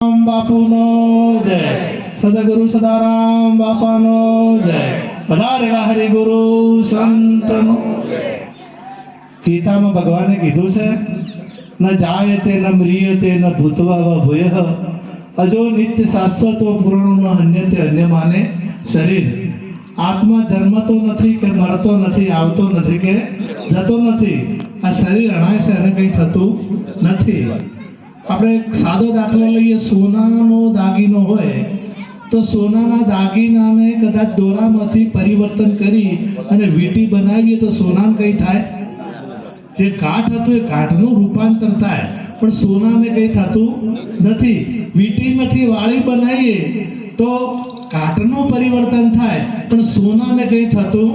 બાપુનો જય. સદગુરુ સદારામ બાપાનો જય. પધારેલા હરિગુરુ સંતનો ગીતામાં ભગવાને કીધું છે, ન જાયતે ન મ્રિયતે ન ભૂતવા વ ભૂય. અજો નિત્ય શાશ્વતો પૂર્ણ ન અન્યતે અન્ય માને શરીર. આત્મા જન્મતો નથી કે મરતો નથી, આવતો નથી કે જતો નથી. આ શરીર અણાય છે અને કંઈ થતું નથી. આપણે સાદો દાખલો લઈએ, સોનાનો દાગીનો હોય, તો સોનાના દાગીનાને કદાચ દોરામાંથી પરિવર્તન કરી અને વીંટી બનાવીએ તો સોનાને કંઈ થાય? જે કાઠ હતું એ કાઠનું રૂપાંતર થાય, પણ સોનાને કંઈ થતું નથી. વીંટીમાંથી વાળી બનાવીએ તો કાઠનું પરિવર્તન થાય, પણ સોનાને કંઈ થતું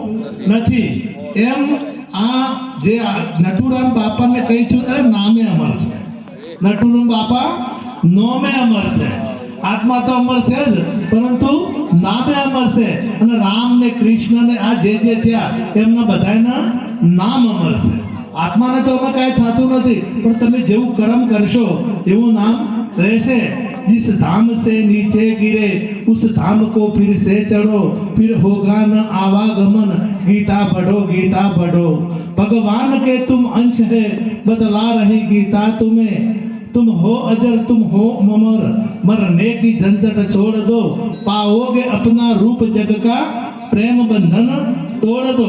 નથી. એમ આ જે નટુરામ બાપાને કહી થયું, અરે, નામે અમર છે. નટુરામ બાપા નોમે અમર છે આત્મા તો અમર છે જ પરંતુ નામે અમર છે અને રામ ને કૃષ્ણ ને આ જે જે થયા એમના બધાના નામ અમર છે આત્માને તો અમે કાંઈ થતું નથી પણ તમે જેવું કર્મ કરશો એવું નામ રહેશે जिस धाम से नीचे गिरे उस धाम को फिर से चढ़ो फिर होगा न आवागमन गीता पढ़ो गीता पढ़ो भगवान के तुम अंश है बदला रही गीता तुम्हें तुम हो अजर तुम हो ममर मरने की झंझट छोड़ दो पाओगे अपना रूप जग का प्रेम बंधन तोड़ दो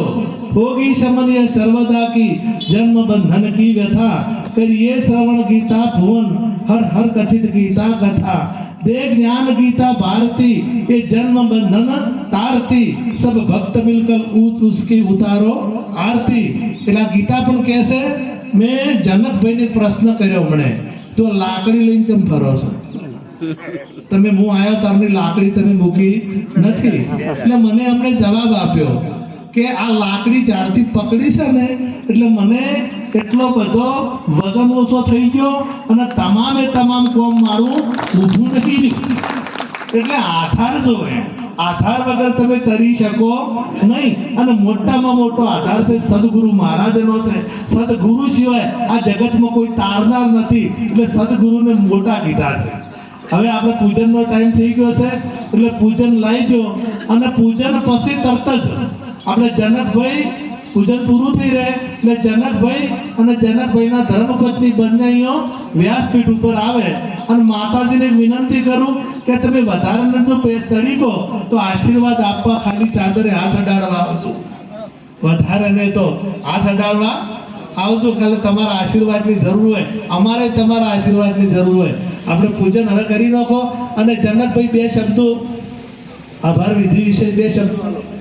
होगी शमन यह सर्वदा की जन्म बंधन की व्यथा करिए श्रवण गीता भुवन हर हर कथित गीता कथा दे ज्ञान गीता भारती ये जन्म बंधन तारती सब भक्त मिलकर ऊंच उसकी उतारो आरती એટલે આ ગીતા પણ કહે છે મેં જનકભાઈને પ્રશ્ન કર્યો હમણે તો લાકડી લઈને ચમ ફરો છો? તમે હું આવ્યો તારની લાકડી તમે મૂકી નથી. એટલે મને એમણે જવાબ આપ્યો કે આ લાકડી જ્યારથી પકડી છે ને, એટલે મને એટલો બધો વજન ઓછો થઈ ગયો અને તમામે તમામ કોમ મારું ઊભું નથી. એટલે આધાર જોવે. આધાર વગર તમે તરી શકો નહીં. અને મોટામાં મોટો આધાર છે, સદગુરુ મહારાજનો છે. સદગુરુ સિવાય આ જગતમાં કોઈ તારનાર નથી. એટલે સદગુરુને મોટા કીધા છે. હવે આપણે પૂજનનો ટાઈમ થઈ ગયો છે. એટલે પૂજન લાવી દો. અને પૂજન પછી તરત જ આપણે જનકભાઈ, પૂજન પૂરું થઈ રહે. એટલે જનકભાઈ અને જનકભાઈના ધર્મપત્ની બંને અહીંયા વ્યાસપીઠ ઉપર આવે. અને માતાજીને વિનંતી કરું કે તમે વધારે ને જો પેટ ચડી ગો, તો આશીર્વાદ આપવા ખાલી ચાદરે હાથ અડાડવા આવજો. વધારે તો હાથ અડાડવા આવજો ખાલી તમારા આશીર્વાદની જરૂર હોય. અમારે તમારા આશીર્વાદની જરૂર હોય. આપણે પૂજન હવે કરી નાખો. અને જનકભાઈ બે શબ્દો. આભાર, વિધિ વિશે બે શબ્દો.